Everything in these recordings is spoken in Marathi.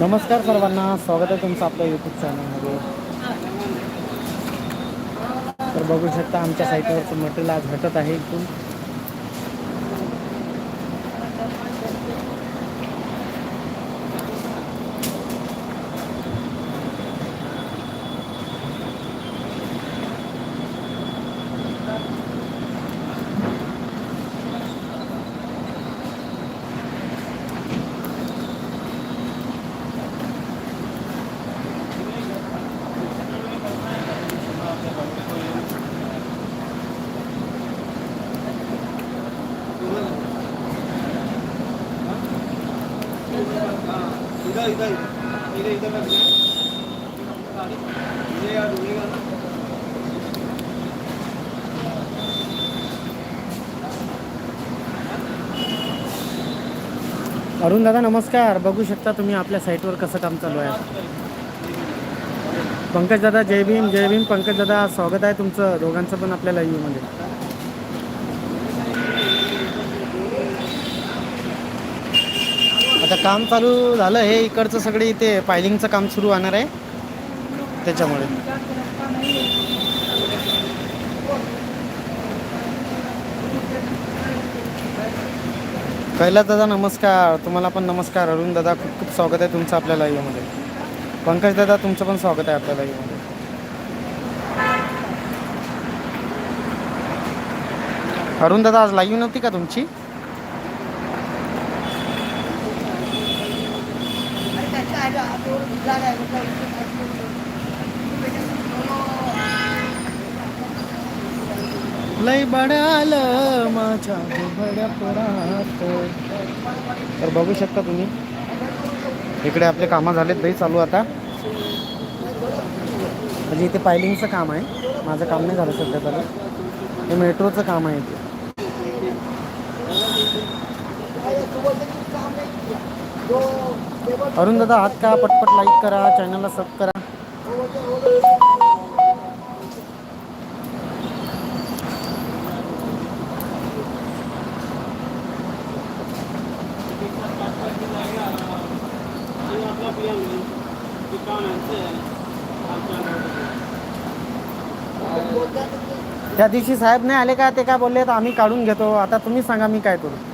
नमस्कार सर्वांना स्वागत आहे तुमचं आपल्या यूट्यूब चॅनलमध्ये तर बघू शकता आमच्या साईटवरचं मटेरियल आज भेटत आहे इथून. इधर इधर इधर इधर का ये यार डूबेगा ना अरुण दादा नमस्कार. बघू शकता तुम्ही आपल्या साईटवर कसं काम चालू आहे. पंकज दादा जय भीम जय भीम. पंकज दादा स्वागत आहे तुमचं दोघांचं पण आपल्या लाईव्हमध्ये आता काम चालू झालं हे इकडचं सगळे इथे पायलिंगचं काम सुरू होणार आहे. त्याच्यामुळे. कैलास दादा नमस्कार. तुम्हाला पण नमस्कार. अरुण दादा खूप खूप स्वागत आहे तुमचं आपल्या लाईव्हमध्ये पंकज दादा तुमचं पण स्वागत आहे आपल्या लाईव्हमध्ये अरुण दादा आज लाईव्ह नव्हती का तुमची? लय बडाल माझ्या बड्या पोरात. तर बघू शकता तुम्ही. इकडे आपले कामं झालेत बाई चालू आता. म्हणजे इथे पायलिंगचं काम आहे. माझं काम नाही झालं सध्या त्याला हे मेट्रोचं काम आहे इथे. अरुण दादा हात का? पटपट लाईक करा चॅनलला सब करा. त्या दिवशी साहेब नाही आले का? ते काय बोलले तर आम्ही काढून घेतो. आता तुम्ही सांगा मी काय करू.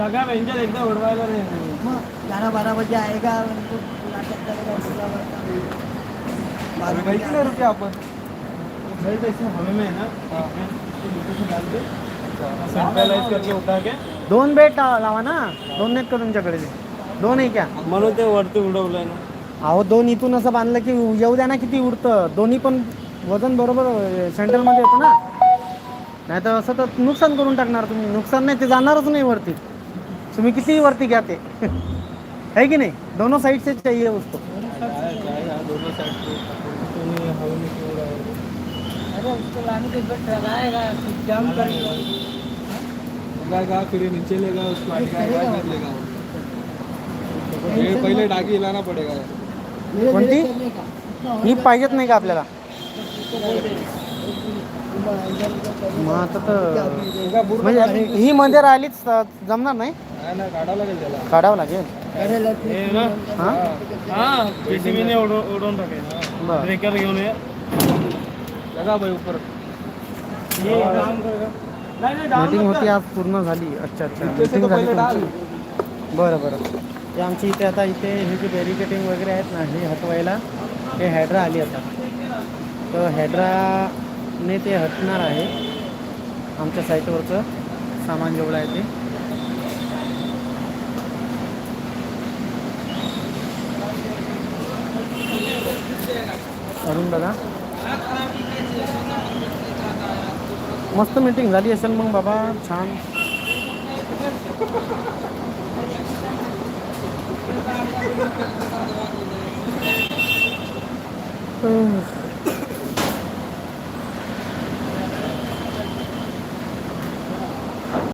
सगळ्या बेंचर एकदा उडवायला नाही मग बजे नाटक करेगा उसका बड़का बारह बजे किती रुपये आपण? भाई पैसे हमें में है. ना सेंट्रलाइज करके उठा के. दोन बेट लावा ना. दोन नाहीत का तुमच्याकडे ते? दोन आहे क्या म्हणून ते वरती उडवलंय ना. अहो दोन इथून असं बांधलं की येऊ द्या ना किती उडतं. दोन्ही पण वजन बरोबर सेंटरमध्ये येतं ना. नाही तर असं तर नुकसान करून टाकणार तुम्ही. नुकसान नाही ते जाणारच नाही वरती. तुम्ही कितीही वरती घ्या ते. आहे की नाही? दोनों साइड से चाहिए उसको. अरे लाने के जाम करेगा। फिर नीचे लेगा उसको लेगा वो। ये पहले डागी लाना पड़ेगा। कोणती? ही पाहिजेत नाही का आपल्याला? मग आता तर म्हणजे ही राहिलीच तर जमणार नाही? नाही ना काढावं लागेल हे? हां? हा? उडवून टाकेल. ब्रेकर घेऊन ये. लगा भाई मीटिंग होती. आज पूर्ण झाली. अच्छा अच्छा. मीटिंग तो झाली तुमची? बरं बरं. ते आमची इथे आता इथे हे जे बॅरिकेटिंग वगैरे आहेत ना हे हटवायला हे हॅड्रा आली आता. तर ने ते हटणार आहे. आमच्या साईटवरचं सामान जेवढं आहे ते. अरुण दादा. मस्त मीटिंग झाली असेल मग बाबा छान. उफ.